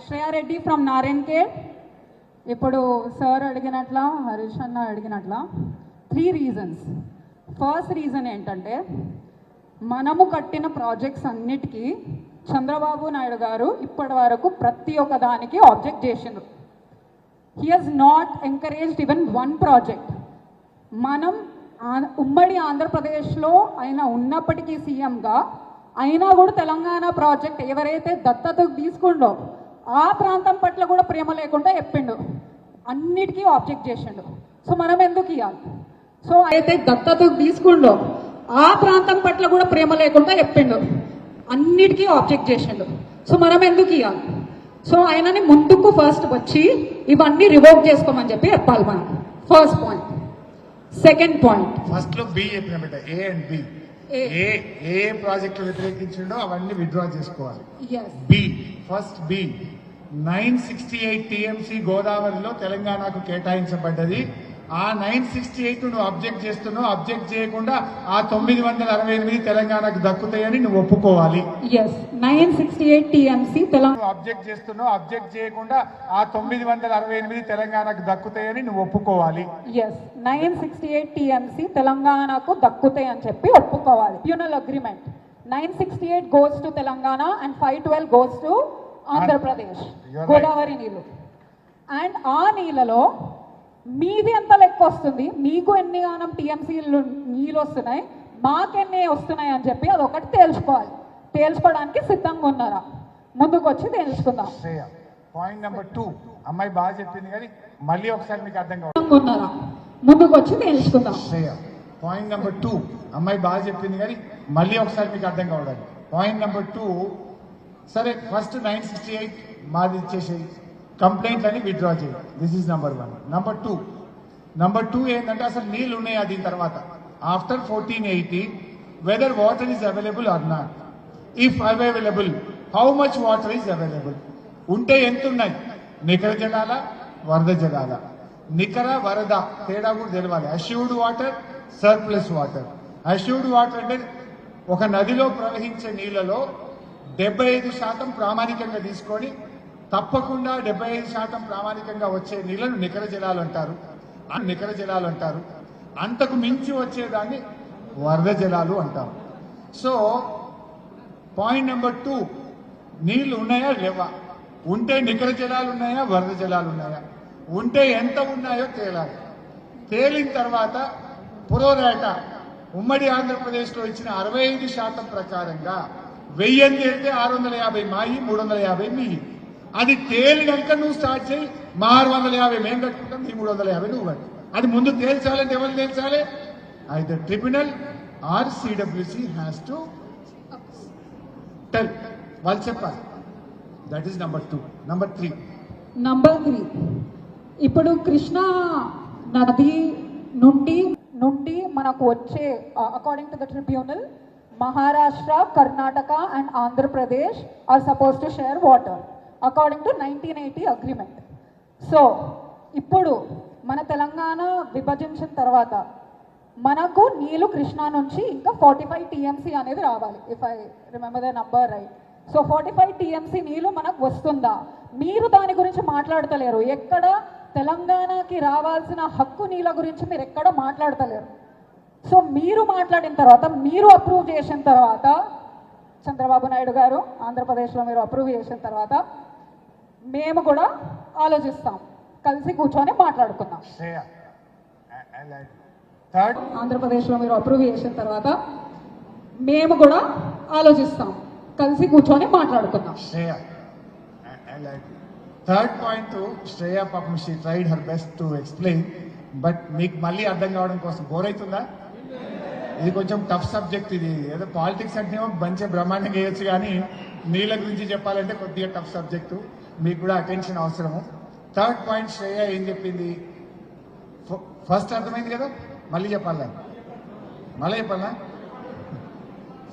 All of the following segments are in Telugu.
శ్రేయా రెడ్డి ఫ్రమ్ నారాయణ్ కేర్ ఇప్పుడు సార్ అడిగినట్ల హరీష్ అన్న అడిగినట్ల త్రీ రీజన్స్ ఫస్ట్ రీజన్ ఏంటంటే మనము కట్టిన ప్రాజెక్ట్స్ అన్నిటికీ చంద్రబాబు నాయుడు గారు ఇప్పటి వరకు ప్రతి ఒక్క దానికి ఆబ్జెక్ట్ చేసిండ్రు. He has not encouraged even one project మనం ఉమ్మడి ఆంధ్రప్రదేశ్లో ఆయన ఉన్నప్పటికీ సీఎంగా అయినా కూడా తెలంగాణ ప్రాజెక్ట్ ఎవరైతే దత్తతకు తీసుకుండో ఆ ప్రాంతం పట్ల కూడా ప్రేమ లేకుండా చెప్పిండు. అన్నిటికీ ఆబ్జెక్ట్ చేసిండు. సో మనం ఎందుకు ఇవ్వాలి సో అయితే దత్తతకు తీసుకుండో ఆ ప్రాంతం పట్ల కూడా ప్రేమ లేకుండా చెప్పిండు. అన్నిటికీ ఆబ్జెక్ట్ చేసిండు. సో మనం ఎందుకు ఇవ్వాలి సో ఆయనని ముందుకు ఫస్ట్ వచ్చి ఇవన్నీ రివోక్ చేసుకోమని చెప్పి చెప్పాలి మనం. ఫస్ట్ పాయింట్ సెకండ్ పాయింట్ ఫస్ట్లో బి చెప్పిన బిడ్డ ఏ అండ్ బి. ఏ ఏ ప్రాజెక్టులు వ్యతిరేకించిండో అవన్నీ విత్డ్రా చేసుకోవాలి. B first B nine sixty eight TMC గోదావరిలో తెలంగాణకు కేటాయించబడ్డది. ఆ నైన్ సిక్స్టీ ఎయిట్ నువ్వు అబ్జెక్ట్ చేస్తున్నావు అబ్జెక్ట్ చేయకుండా ఆ తొమ్మిది వందల అరవై ఎనిమిది తెలంగాణకు దక్కుతాయని నువ్వు ఒప్పుకోవాలి. Nine sixty eight TMC Telangana నువ్వు అబ్జెక్ట్ చేస్తున్నావు అబ్జెక్ట్ చేయకుండా ఆ తొమ్మిది వందల అరవై ఎనిమిది తెలంగాణకు దక్కుతాయని నువ్వు ఒప్పుకోవాలి. Yes nine sixty eight TMC తెలంగాణకు దక్కుతాయి అని చెప్పి ఒప్పుకోవాలి. ప్యూనల్ agreement nine sixty eight goes to Telangana and five twelve goes to Andhra Pradesh. Godavari నీళ్ళు. అండ్ ఆ నీళ్ళలో మీది ఎంత లెక్క వస్తుంది? మీకు ఎన్ని గానం టీఎంసీలు నీళ్ళు వస్తున్నాయి? మాకెన్ని వస్తున్నాయి అని చెప్పి అదొకటి తేల్చుకోవాలి. తేల్చుకోవడానికి సిద్ధంగా ఉన్నారా? ముందుకు వచ్చి తేల్చుకుందాం పాయింట్ నెంబర్ టూ అమ్మాయి బాగా చెప్పింది కానీ మళ్ళీ ఒకసారి మీకు అర్థం కావాలి. ఉన్నారా? ముందుకు వచ్చి తేల్చుకుందాం పాయింట్ నెంబర్ టూ అమ్మాయి బాగా చెప్పింది కానీ మళ్ళీ ఒకసారి మీకు అర్థం కావడానికి పాయింట్ నెంబర్ టూ సరే ఫస్ట్ నైన్ సిక్స్టీ ఎయిట్ మాది ఇచ్చేసేయి. కంప్లైంట్ అని విత్డ్రా చేయాలి this is number one number two number two ఏంటంటే అసలు నీళ్ళు ఉన్నాయా దీని తర్వాత? After fourteen eighty whether water is available or not if available how much water is available ఉంటే ఎంత ఉన్నాయి నికర జలాల వరద జలాల. నికర వరద తేడా కూడా తెలవాలి. Assured water surplus water assured water అంటే ఒక నదిలో ప్రవహించే నీళ్ళలో డెబ్బై ఐదు శాతం ప్రామాణికంగా తీసుకొని తప్పకుండా డెబ్బై ఐదు శాతం ప్రామాణికంగా వచ్చే నీళ్ళను నికర జలాలు అంటారు. నికర జలాలు అంటారు. అంతకు మించి వచ్చేదాన్ని వరద జలాలు అంటారు సో పాయింట్ నెంబర్ టూ నీళ్ళు ఉన్నాయా లేవా? ఉంటే నికర జలాలు ఉన్నాయా వరద జలాలు ఉన్నాయా? ఉంటే ఎంత ఉన్నాయో తేలాలి. తేలిన తర్వాత పురోరేట ఉమ్మడి ఆంధ్రప్రదేశ్లో ఇచ్చిన అరవై ఐదు శాతం ప్రకారంగా వెయ్యి తేలితే ఆరు వందల యాభై మాయి మూడు వందల యాభై మీయి. అది తేలినాక నువ్వు స్టార్ట్ చేయి మా ఆరు వందల యాభై మేము కట్టుకుంటాం నీ మూడు వందల యాభై నువ్వు కట్టు. అది ముందు తేల్చాలంటే ఎవరు తేల్చాలి? అయితే tribunal are CWC has to tell వాళ్ళు చెప్పాలి. That is number two number three number three ఇప్పుడు కృష్ణా నది నుండి నుండి మనకు వచ్చే according to the tribunal Maharashtra Karnataka and Andhra Pradesh are suppose to share water according to nineteen eighty agreement so ఇప్పుడు మన తెలంగాణ విభజించిన తర్వాత మనకు నీళ్ళు కృష్ణా నుంచి ఇంకా ఫార్టీ ఫైవ్ టీఎంసీ అనేది రావాలి if I remember the number right so forty five TMC నీళ్ళు మనకు వస్తుందా? మీరు దాని గురించి మాట్లాడతలేరు. ఎక్కడ తెలంగాణకి రావాల్సిన హక్కు నీళ్ళ గురించి మీరు ఎక్కడ మాట్లాడతలేరు. సో మీరు మాట్లాడిన తర్వాత మీరు అప్రూవ్ చేసిన తర్వాత చంద్రబాబు నాయుడు గారు ఆంధ్రప్రదేశ్లో మీరు అప్రూవ్ చేసిన తర్వాత మేము కూడా ఆలోచిస్తాం. కలిసి కూర్చొని మాట్లాడుకుందాం. శ్రేయ థర్డ్ ఆంధ్రప్రదేశ్లో మీరు అప్రూవ్ చేసిన తర్వాత మేము కూడా ఆలోచిస్తాం. కలిసి కూర్చొని మాట్లాడుకుందాం. శ్రేయ థర్డ్ పాయింట్ శ్రేయ పాపం she tried her best to explain but మీకు మళ్ళీ అర్థం కావడం కోసం బోర్ అవుతుందా? ఇది కొంచెం టఫ్ సబ్జెక్ట్ ఇది. ఏదో పాలిటిక్స్ అంటే మంచిగా బ్రహ్మాండంగా వేయచ్చు కానీ నీళ్ళ గురించి చెప్పాలంటే కొద్దిగా టఫ్ సబ్జెక్టు మీకు కూడా అటెన్షన్ అవసరము. థర్డ్ పాయింట్ శ్రేయ ఏం చెప్పింది? ఫస్ట్ అర్థమైంది కదా? మళ్ళీ చెప్పాలా? మళ్ళీ చెప్పాలా?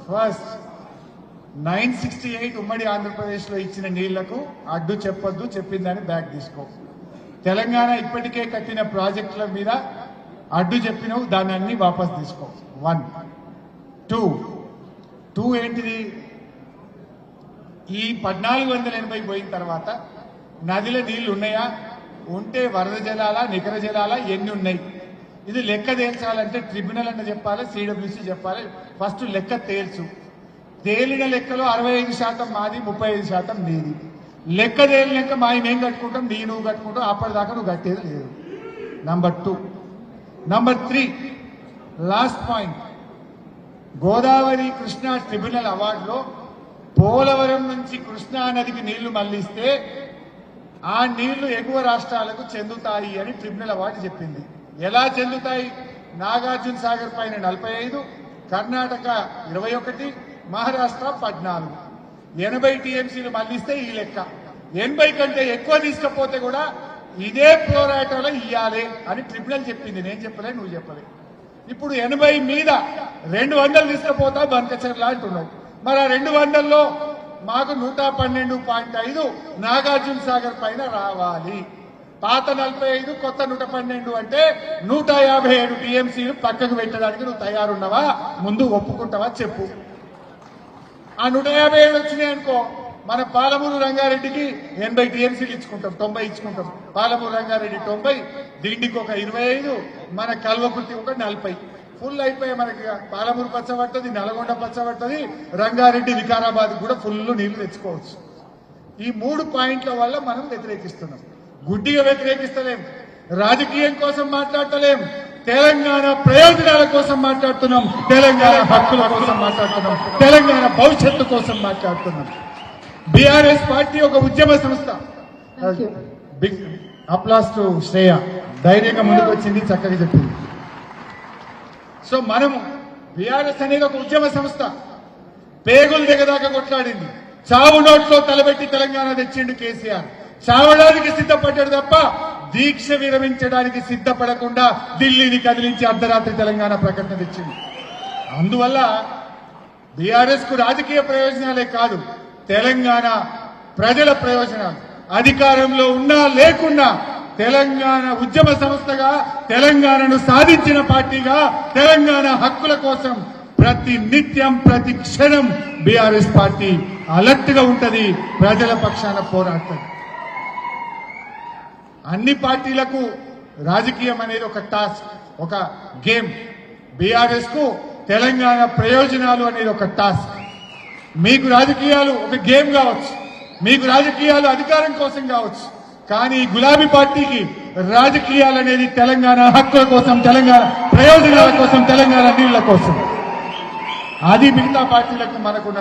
ఫస్ట్ నైన్ సిక్స్టీ ఎయిట్ ఉమ్మడి ఆంధ్రప్రదేశ్లో ఇచ్చిన నీళ్ళకు అడ్డు చెప్పొద్దు చెప్పిందని బ్యాక్ తీసుకో. తెలంగాణ ఇప్పటికే కట్టిన ప్రాజెక్టుల మీద అడ్డు చెప్పినవు దాన్ని అన్ని వాపస్ తీసుకో. వన్ టూ టూ ఏంటిది? ఈ పద్నాలుగు వందల ఎనభై పోయిన తర్వాత నదిలో నీళ్ళు ఉన్నాయా? ఉంటే వరద జలాలా నికర జలాలా? ఎన్ని ఉన్నాయి? ఇది లెక్క తేల్చాలంటే ట్రిబ్యునల్ అని చెప్పాలి సిడబ్ల్యూసీ చెప్పాలి? ఫస్ట్ లెక్క తేల్చు. తేలిన లెక్కలో అరవై ఐదు శాతం మాది ముప్పై ఐదు శాతం నీది. లెక్క తేలినాక మా మేము కట్టుకుంటాం నీ నువ్వు కట్టుకుంటాం అప్పటిదాకా నువ్వు కట్టేది లేదు. Number two number three last point Godavari Krishna tribunal అవార్డులో Polavaram నుంచి కృష్ణా నదికి నీళ్ళు మళ్ళిస్తే ఆ నీళ్ళు ఎగువ రాష్ట్రాలకు చెందుతాయి అని ట్రిబ్యునల్ అవార్డు చెప్పింది. ఎలా చెందుతాయి? నాగార్జున సాగర్ పైన నలభై ఐదు కర్ణాటక ఇరవై ఒకటి మహారాష్ట్ర పద్నాలుగు. ఎనభై టీఎంసీలు మళ్ళిస్తే ఈ లెక్క. ఎనభై కంటే ఎక్కువ తీసుకపోతే కూడా ఇదే పోరాటంలో ఇయ్యాలి అని ట్రిబ్యునల్ చెప్పింది. నేను చెప్పలే నువ్వు చెప్పలే. ఇప్పుడు ఎనభై మీద రెండు వందలు తీసుకపోతా బంకచర్ల అంటున్నావు. మరి ఆ రెండు వందల్లో మాకు నూట పన్నెండు పాయింట్ ఐదు నాగార్జున సాగర్ పైన రావాలి. పాత నలభై ఐదు కొత్త నూట పన్నెండు అంటే నూట యాభై ఏడు టీఎంసీలు పక్కకు పెట్టడానికి నువ్వు తయారున్నావా? ముందు ఒప్పుకుంటావా? చెప్పు. ఆ నూట యాభై ఏడు వచ్చినాయి అనుకో మన పాలమూరు రంగారెడ్డికి ఎనభై టీఎంసీలు ఇచ్చుకుంటాం తొంభై ఇచ్చుకుంటాం. పాలమూరు రంగారెడ్డి తొంభై దిండికి ఒక ఇరవై ఐదు మన కల్వకుర్తి ఒక నలభై. ఫుల్ అయిపోయి మనకి. పాలమూరు పచ్చ పడుతుంది నల్గొండ పచ్చ పడుతుంది రంగారెడ్డి వికారాబాద్ కూడా ఫుల్ నీళ్ళు తెచ్చుకోవచ్చు. ఈ మూడు పాయింట్ల వల్ల మనం వ్యతిరేకిస్తున్నాం. గుడ్డిగా వ్యతిరేకిస్తలేం. రాజకీయం కోసం మాట్లాడతలేం. తెలంగాణ ప్రయోజనాల కోసం మాట్లాడుతున్నాం. తెలంగాణ హక్కుల కోసం మాట్లాడుతున్నాం. తెలంగాణ భవిష్యత్తు కోసం మాట్లాడుతున్నాం. బీఆర్ఎస్ పార్టీ ఒక ఉద్యమ సంస్థ. బిగ్ అప్లాస్ టు శ్రేయ ధైర్యంగా ముందుకు వచ్చింది చక్కగా చెప్పింది. సో మనము బీఆర్ఎస్ అనేది ఒక ఉద్యమ సంస్థ. పేగులు దిగదాకా కొట్లాడింది. చావు నోట్లో తలబెట్టి తెలంగాణ తెచ్చిండు కేసీఆర్. చావడానికి సిద్ధపడ్డాడు తప్ప దీక్ష విరమించడానికి సిద్ధపడకుండా ఢిల్లీని కదిలించి అర్ధరాత్రి తెలంగాణ ప్రకటన తెచ్చింది అందువల్ల బీఆర్ఎస్కు రాజకీయ ప్రయోజనాలే కాదు తెలంగాణ ప్రజల ప్రయోజనాలు. అధికారంలో ఉన్నా లేకున్నా తెలంగాణ ఉద్యమ సంస్థగా తెలంగాణను సాధించిన పార్టీగా తెలంగాణ హక్కుల కోసం ప్రతి నిత్యం ప్రతి క్షణం బీఆర్ఎస్ పార్టీ అలర్ట్గా ఉంటది ప్రజల పక్షాన పోరాడుతుంది. అన్ని పార్టీలకు రాజకీయం అనేది ఒక టాస్క్ ఒక గేమ్. బీఆర్ఎస్కు తెలంగాణ ప్రయోజనాలు అనేది ఒక టాస్క్. మీకు రాజకీయాలు ఒక గేమ్ కావచ్చు మీకు రాజకీయాలు అధికారం కోసం కావచ్చు కానీ గులాబీ పార్టీకి రాజకీయాలు అనేది తెలంగాణ హక్కుల కోసం తెలంగాణ ప్రయోజనాల కోసం తెలంగాణ నీళ్ళ కోసం. అది మిగతా పార్టీలకు మనకున్న